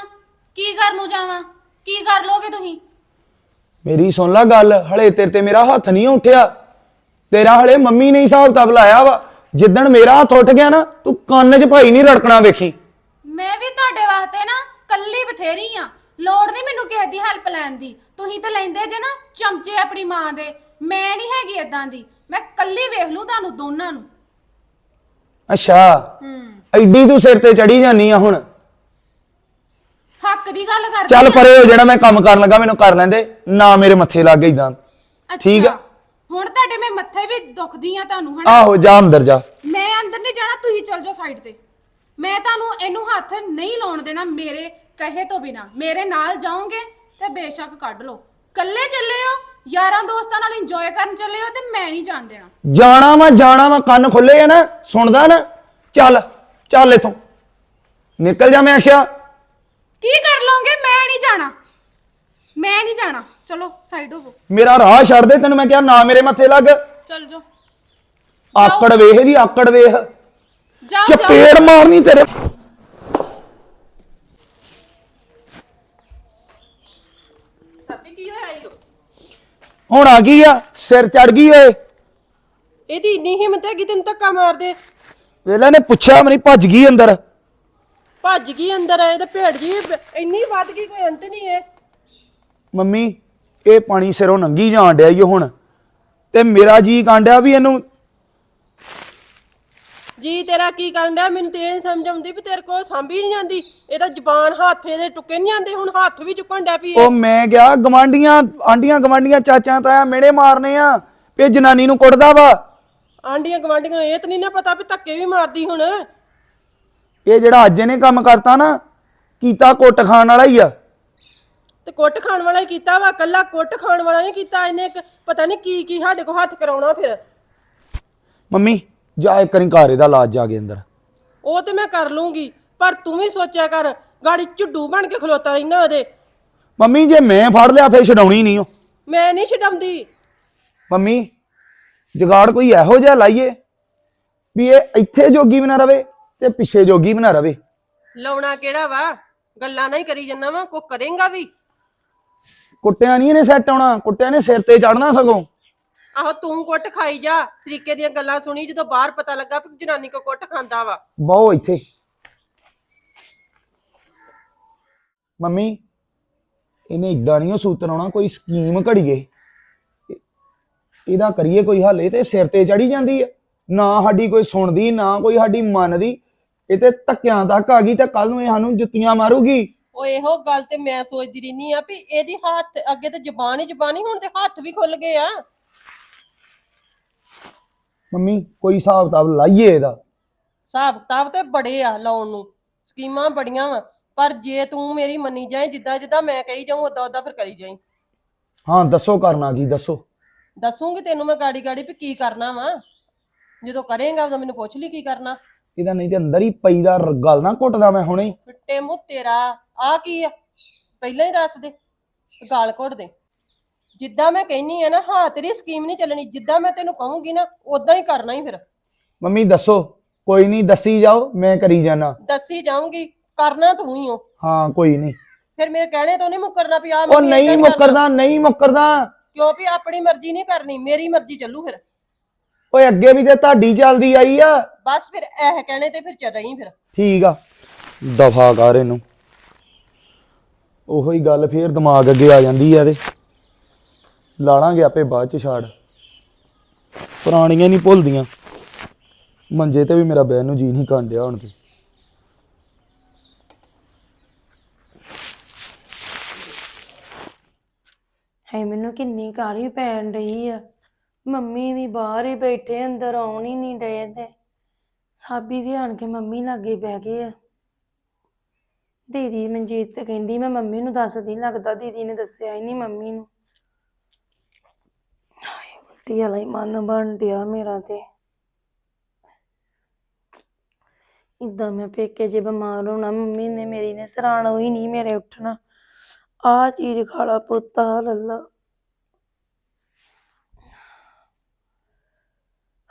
ਕੀ ਕਰਨ ਨੂੰ ਜਾਵਾਂ? ਕੀ ਕਰ ਲੋਗੇ ਤੁਸੀਂ? ਮੇਰੀ ਸੁਣ ਲੈ ਗੱਲ ਹਲੇ ਤੇਰੇ ਤੇ ਮੇਰਾ ਹੱਥ ਨਹੀਂ ਉੱਠਿਆ। ਤੇਰਾ ਹਲੇ ਮੰਮੀ ਨੇ ਹਿਸਾਬ ਤਬ ਲਾਇਆ ਵਾ। ਜਿੱਦਣ ਮੇਰਾ ਹੱਥ ਉੱਠ ਗਿਆ ਨਾ ਤੂੰ ਕੰਨ 'ਚ ਭਾਈ ਨਹੀਂ ਰੜਕਣਾ ਵੇਖੀ। ਮੈਂ ਵੀ ਤੁਹਾਡੇ ਵਾਸਤੇ ਨਾ ਕੱਲੀ ਬਥੇਰੀ ਆ। ਲੋੜ ਨਹੀਂ ਮੈਨੂੰ ਕਿਸੇ ਦੀ ਹੈਲਪ ਲੈਣ ਦੀ। ਤੁਸੀਂ ਤਾਂ ਲੈਂਦੇ ਜੇ ਨਾ ਚਮਚੇ ਆਪਣੀ ਮਾਂ ਦੇ। ਮੈਂ ਨਹੀਂ ਹੈਗੀ ਇਦਾਂ ਦੀ। ਮੈਂ ਕੱਲੀ ਵੇਖ ਲੂ ਤੁਹਾਨੂੰ ਦੋਨਾਂ ਨੂੰ। ਅੱਛਾ। ਹੂੰ। ਐਡੀ ਤੂੰ ਸਿਰ ਤੇ ਚੜੀ ਜਾਨੀ ਆ ਹੁਣ। ਹੱਕ ਦੀ ਗੱਲ ਕਰਦੇ ਚੱਲ ਪਰੇ ਹੋ ਜਿਹੜਾ ਮੈਂ ਕੰਮ ਕਰਨ ਲੱਗਾ ਮੈਨੂੰ ਕਰ ਲੈਂਦੇ। ਨਾ ਮੇਰੇ ਮੱਥੇ ਲੱਗ ਇਦਾਂ ਠੀਕ ਆ। ਹੁਣ ਤੁਹਾਡੇ ਮੈਂ ਮੱਥੇ ਵੀ ਦੁਖਦੀ ਆ ਤੁਹਾਨੂੰ ਹਨਾ? ਆਹੋ ਜਾ ਅੰਦਰ ਜਾ। ਮੈਂ ਅੰਦਰ ਨਹੀਂ ਜਾਣਾ ਤੁਸੀਂ ਚੱਲ ਜਾਓ ਸਾਈਡ ਤੇ। ਮੈਂ ਤੁਹਾਨੂੰ ਇਹਨੂੰ ਹੱਥ ਨਹੀਂ ਲਾਉਣ ਦੇਣਾ ਮੇਰੇ ਕਹੇ ਤੋਂ ਬਿਨਾ। ਮੇਰੇ ਨਾਲ ਜਾਓਗੇ ਤੇ ਬੇਸ਼ੱਕ ਕੱਢ ਲਓ। ਕੱਲੇ ਚੱਲੇ ਹੋ ਯਾਰਾਂ ਦੋਸਤਾਂ ਨਾਲ ਇੰਜੋਏ ਕਰਨ ਚੱਲੇ ਹੋ ਤੇ ਮੈਂ ਨਹੀਂ ਜਾਣ ਦੇਣਾ। ਜਾਣਾ ਵਾ ਜਾਣਾ ਵਾ ਕੰਨ ਖੁੱਲੇ ਆ ਨਾ ਸੁਣਦਾ ਨਾ। ਚੱਲ ਚੱਲ ਇਥੋਂ। ਨਿਕਲ ਜਾ ਮੈਂ ਆਖਿਆ। ਕੀ ਕਰ ਲਓਗੇ? ਮੈਂ ਨਹੀਂ ਜਾਣਾ। ਮੈਂ ਨਹੀਂ ਜਾਣਾ। ਚਲੋ ਸਾਈਡ ਹੋਵੋ। ਮੇਰਾ ਰਾਹ ਛੱਡ ਦੇ ਤੈਨੂੰ ਮੈਂ ਕਿਹਾ ਨਾ ਮੇਰੇ ਮੱਥੇ ਲੱਗ। ਚੱਲ ਜਾਓ। ਆਕੜ ਵੇਖ ਇਹਦੀ ਆਕੜ ਵੇਖ। ਜਾਓ ਜਾਓ। ਚਪੇੜ ਮਾਰਨੀ ਤੇਰੇ। ਹੁਣ ਆ ਗਈ ਆ ਸਿਰ ਚੜ ਗਈ ਓਏ। ਇਹਦੀ ਇੰਨੀ ਹਿੰਮਤ ਹੈਗੀ ਤੈਨੂੰ ਧੱਕਾ ਮਾਰਦੇ। ਵੇਲਾ ਨੇ ਪੁੱਛਿਆ ਮਨੀ ਭੱਜ ਗਈ ਅੰਦਰ। ਭੱਜ ਗਈ ਅੰਦਰ ਆਏ ਤੇ ਭੇੜ ਜੀ ਇੰਨੀ ਵੱਧ ਗਈ ਕੋਈ ਅੰਤ ਨਹੀਂ ਹੈ ਮੰਮੀ ਇਹ ਪਾਣੀ ਸਿਰੋਂ ਨੰਗੀ ਜਾਣ ਡਿਆ ਈ ਓ ਹੁਣ। ਤੇ ਮੇਰਾ ਜੀ ਕਾਂਡਿਆ ਵੀ ਇਹਨੂੰ? ਜੀ ਤੇਰਾ ਕੀ ਕਰਨ ਡਿਆ? ਮੈਨੂੰ ਤੇ ਇਹ ਨੀ ਸਮਝ ਆਉਂਦੀ ਵੀ ਤੇਰੇ ਕੋਲ ਸਾਂਭੀ ਨਹੀਂ ਜਾਂਦੀ ਇਹ ਤਾਂ ਜ਼ਬਾਨ ਹੱਥ ਇਹਦੇ ਟੁੱਕੇ ਨਹੀਂ ਜਾਂਦੇ ਹੁਣ ਹੱਥ ਵੀ ਚੁੱਕਣ ਡੈ ਪਈ। ਉਹ ਮੈਂ ਗਿਆ ਗਵਾਂਡੀਆਂ ਆਂਡੀਆਂ ਗਵਾਂਡੀਆਂ ਚਾਚਾ ਤਾਇਆ ਮੇੜੇ ਮਾਰਨੇ ਆ ਵੀ ਇਹ ਜਨਾਨੀ ਨੂੰ ਕੁੱਟਦਾ ਵਾ। ਆਂਡੀਆਂ ਗਵਾਂਡੀਆਂ ਨੂੰ ਇਹ ਤਾਂ ਨਹੀਂ ਨਾ ਪਤਾ ਵੀ ਧੱਕੇ ਵੀ ਮਾਰਦੀ ਹੁਣ। ਇਹ ਜਿਹੜਾ ਅੱਜ ਇਹਨੇ ਕੰਮ ਕਰਤਾ ਨਾ ਕੀਤਾ ਕੁੱਟ ਖਾਣ ਵਾਲਾ ਹੀ ਆ। ਤੇ ਕੁੱਟ ਖਾਣ ਵਾਲਾ ਹੀ ਕੀਤਾ ਵਾ ਕੱਲਾ ਕੁੱਟ ਖਾਣ ਵਾਲਾ ਨਹੀਂ ਕੀਤਾ ਇਹਨੇ ਇੱਕ ਪਤਾ ਨਹੀਂ ਕੀ ਕੀ ਸਾਡੇ ਕੋਲ ਹੱਥ ਕਰਾਉਣਾ ਫਿਰ। ਮੰਮੀ ਜਾ ਇੱਕ ਕਰੀ ਘਰ ਇਹਦਾ ਇਲਾਜ ਜਾ ਕੇ ਅੰਦਰ। ਉਹ ਤੇ ਮੈਂ ਕਰ ਲੂੰਗੀ ਪਰ ਤੂੰ ਵੀ ਸੋਚਿਆ ਕਰ ਗਾੜੀ ਝੁੱਡੂ ਬਣ ਕੇ ਖਲੋਤਾ ਰਹਿਣਾ ਉਹਦੇ। ਮੰਮੀ ਜੇ ਮੈਂ ਫੜ ਲਿਆ ਫੇਰ ਛਡਾਉਣੀ ਨਹੀਂ ਉਹ। ਮੈਂ ਨਹੀਂ ਛਡਾਉਂਦੀ। ਮੰਮੀ ਜਗਾੜ ਕੋਈ ਇਹੋ ਜਿਹਾ ਲਾਈਏ ਵੀ ਇਹ ਇੱਥੇ ਜੋਗੀ ਵੀ ਨਾ ਰਵੇ ਤੇ ਪਿੱਛੇ ਜੋਗੀ ਨਾ ਰਵੇ। ਲਾਉਣਾ ਕਿਹੜਾ ਵਾ? ਗੱਲਾਂ ਨਹੀਂ ਕਰੀ ਜੰਨਾ ਵਾ ਕੋ ਕਰੇਗਾ ਵੀ? ਕੁੱਟਿਆਂ ਨਹੀਂ ਇਹਨੇ ਸੈੱਟ ਆਉਣਾ ਕੁੱਟਿਆਂ ਨੇ ਸਿਰ ਤੇ ਚੜਨਾ ਸਗੋਂ। ਆਹੋ ਤੂੰ ਕੁੱਟ ਖਾਈ ਜਾ। ਸਰੀਕੇ ਦੀਆਂ ਗੱਲਾਂ ਸੁਣੀ ਜਦੋਂ ਬਾਹਰ ਪਤਾ ਲੱਗਾ ਵੀ ਜਨਾਨੀ ਕੋ ਕੁੱਟ ਖਾਂਦਾ ਵਾ। ਬਹੁ ਇੱਥੇ। ਮੰਮੀ ਇਹਨੇ ਇਦਾਂ ਨਹੀਂ ਸੂਤਰ ਆਉਣਾ ਕੋਈ ਸਕੀਮ ਘੜੀਏ। ਇਹ- ਇਹਦਾ ਕਰੀਏ ਕੋਈ ਹੱਲ ਇਹ ਤੇ ਸਿਰ ਤੇ ਚੜੀ ਜਾਂਦੀ ਹੈ ਨਾ ਸਾਡੀ ਕੋਈ ਸੁਣਦੀ ਨਾ ਕੋਈ ਸਾਡੀ ਮੰਨਦੀ। ਇਹ ਤੇ ਧੱਕਿਆਂ ਤੱਕ ਆ ਗਈ ਤੇ ਕੱਲ ਨੂੰ ਇਹ ਸਾਨੂੰ ਜੁੱਤੀਆਂ ਮਾਰੂਗੀ। ਉਹ ਇਹੋ ਗੱਲ ਤੇ ਮੈਂ ਸੋਚਦੀ ਰਹਿਨੀ ਆ ਵੀ ਇਹਦੀ ਹੱਥ ਅੱਗੇ ਤੇ ਜ਼ਬਾਨ ਹੀ ਜ਼ਬਾਨ ਹੀ ਹੁਣ ਤੇ ਹੱਥ ਵੀ ਖੁੱਲ ਗਏ ਆ। ਮੰਮੀ ਕੋਈ ਹਿਸਾਬ ਕਿਤਾਬ ਲਾਈਏ ਇਹਦਾ। ਹਿਸਾਬ ਕਿਤਾਬ ਤੇ ਬੜੇ ਆ ਲਾਉਣ ਨੂੰ ਸਕੀਮਾਂ ਬੜੀਆਂ ਵਾ ਪਰ ਜੇ ਤੂੰ ਮੇਰੀ ਮੰਨੀ ਜਾਏ ਜਿੱਦਾਂ ਜਿੱਦਾਂ ਮੈਂ ਕਹੀ ਜਾਊਂ ਉਦਾਂ ਉਦਾਂ ਫਿਰ ਕਰੀ ਜਾਈਂ। ਹਾਂ ਦੱਸੋ ਕਰਨਾ ਕੀ ਦੱਸੋ। ਦੱਸੂਗੀ ਤੈਨੂੰ ਮੈਂ ਗਾੜੀ ਗਾੜੀ ਵੀ ਕੀ ਕਰਨਾ ਵਾ। ਜਦੋਂ ਕਰੇਗਾ ਉਦੋਂ ਮੈਨੂੰ ਪੁੱਛ ਲਈ ਕੀ ਕਰਨਾ। ਇਹਦਾ ਨਹੀਂ ਤੇ ਅੰਦਰ ਹੀ ਪਈ ਦਾ ਗੱਲ ਨਾ ਘੁੱਟਦਾ ਮੈਂ ਹੁਣੇ ਹੀ। ਫਿੱਟੇ ਮੂੰਹ ਤੇਰਾ ਆ ਕੀ ਆ? ਪਹਿਲਾਂ ਹੀ ਦੱਸ ਦੇ ਗਾਲ ਘੁੱਟ ਦੇ। ਜਿੱਦਾਂ ਮੈਂ ਕਹਿਨੀ ਆ ਨਾ ਹਾਂ ਤੇਰੀ ਸਕੀਮ ਨਹੀਂ ਚੱਲਣੀ ਜਿੱਦਾਂ ਮੈਂ ਤੈਨੂੰ ਕਹੂੰਗੀ ਨਾ ਉਦਾਂ ਹੀ ਕਰਨਾ ਹੀ ਫਿਰ। ਮੰਮੀ ਦੱਸੋ ਕੋਈ ਨਹੀਂ ਦੱਸੀ ਜਾਓ ਮੈਂ ਕਰੀ ਜਾਣਾ ਦੱਸੀ ਜਾਊਂਗੀ ਕਰਨਾ ਤੂੰ ਹੀ ਹੋ ਹਾਂ ਕੋਈ ਨਹੀਂ। ਫਿਰ ਮੇਰੇ ਕਹਿਣੇ ਤੋਂ ਨਹੀਂ ਮੁੱਕਰਨਾ ਵੀ ਆ ਉਹ ਨਹੀਂ ਮੁੱਕਰਦਾ ਨਹੀਂ ਮੁੱਕਰਦਾ। ਕਿਉਂ ਵੀ ਆਪਣੀ ਮਰਜ਼ੀ ਨਹੀਂ ਕਰਨੀ ਮੇਰੀ ਮਰਜ਼ੀ ਚੱਲੂ ਫਿਰ। ਓਏ ਅੱਗੇ ਵੀ ਤੇ ਤੁਹਾਡੀ ਚੱਲਦੀ ਆਈ ਆ। ਬਸ ਫਿਰ ਇਹ ਕਹਿਣੇ ਤੇ ਫਿਰ ਚੱਲ ਰਹੀ ਫਿਰ। ਠੀਕ ਆ ਦਫਾ ਕਰ ਇਹਨੂੰ। ਉਹੋ ਹੀ ਗੱਲ ਫੇਰ ਦਿਮਾਗ ਅੱਗੇ ਆ ਜਾਂਦੀ ਆ ਇਹਦੇ। ਲਾਣਾਂਗੇ ਆਪੇ ਬਾਅਦ ਚ ਛਾੜ। ਪੁਰਾਣੀਆਂ ਨਹੀਂ ਭੁੱਲਦੀਆਂ। ਮੰਜੇ ਤੇ ਵੀ ਮੇਰਾ ਬਹਿਣ ਨੂੰ ਜੀ ਨਹੀਂ ਕਾਂਡਿਆ ਹੁਣ ਤੇ। ਹੈ ਮੈਨੂੰ ਕਿੰਨੀ ਕਾਲੀ ਪੈਣ ਰਹੀ ਆ। ਮੰਮੀ ਵੀ ਬਾਹਰ ਹੀ ਬੈਠੇ ਅੰਦਰ ਆਉਣ ਹੀ ਨਹੀਂ ਡਏ ਤੇ। ਸਾਬੀ ਵੀ ਆਣ ਕੇ ਮੰਮੀ ਲਾਗੇ ਬਹਿ ਗਏ ਆ। ਦੀਦੀ ਮਨਜੀਤ ਤੇ ਕਹਿੰਦੀ, ਮੈਂ ਮੰਮੀ ਨੂੰ ਦੱਸਦੀ ਲੱਗਦਾ, ਦੀਦੀ ਨੇ ਦੱਸਿਆ ਹੀ ਨਹੀਂ ਮੰਮੀ ਨੂੰ। ਹਾਏ, ਉਲਟੀ ਵਾਲਾ ਹੀ ਮਨ ਬਣ ਡਿਆ ਮੇਰਾ ਤੇ। ਇਦਾਂ ਮੈਂ ਪੇਕੇ ਜੇ ਬਿਮਾਰ ਹੋਣਾ, ਮੰਮੀ ਨੇ ਮੇਰੀ ਨੇ ਸਰਾਣਾ ਹੀ ਨਹੀਂ ਮੇਰੇ ਉੱਠਣਾ। ਆ ਚੀਜ਼ ਖਾਲਾ ਪੁੱਤ ਆ ਲੱਲਾ।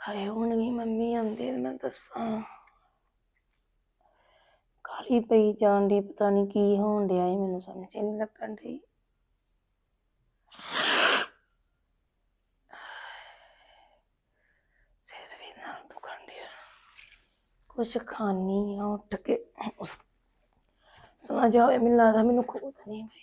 ਹਾਏ, ਹੁਣ ਵੀ ਮੰਮੀ ਆਂਦੇ ਤੇ ਮੈਂ ਦੱਸਾਂ। ਕਾਲੀ ਪਈ ਜਾਣ ਦੀ ਪਤਾ ਨਹੀਂ ਕੀ ਹੋਣ ਡਿਆ ਏ, ਮੈਨੂੰ ਸਮਝ ਨਹੀਂ ਲੱਗਣ ਡਈ। ਸਿਰ ਵੀ ਨਾਲ ਦੁਖਣ ਡਿਆ। ਕੁਛ ਖਾਣੀ ਆ, ਉੱਠ ਕੇ। ਸੁਣਾ ਜਾਵੇ ਮੈਨੂੰ ਲੱਗਦਾ ਮੈਨੂੰ ਖੋਤ ਨਹੀਂ ਪਈ।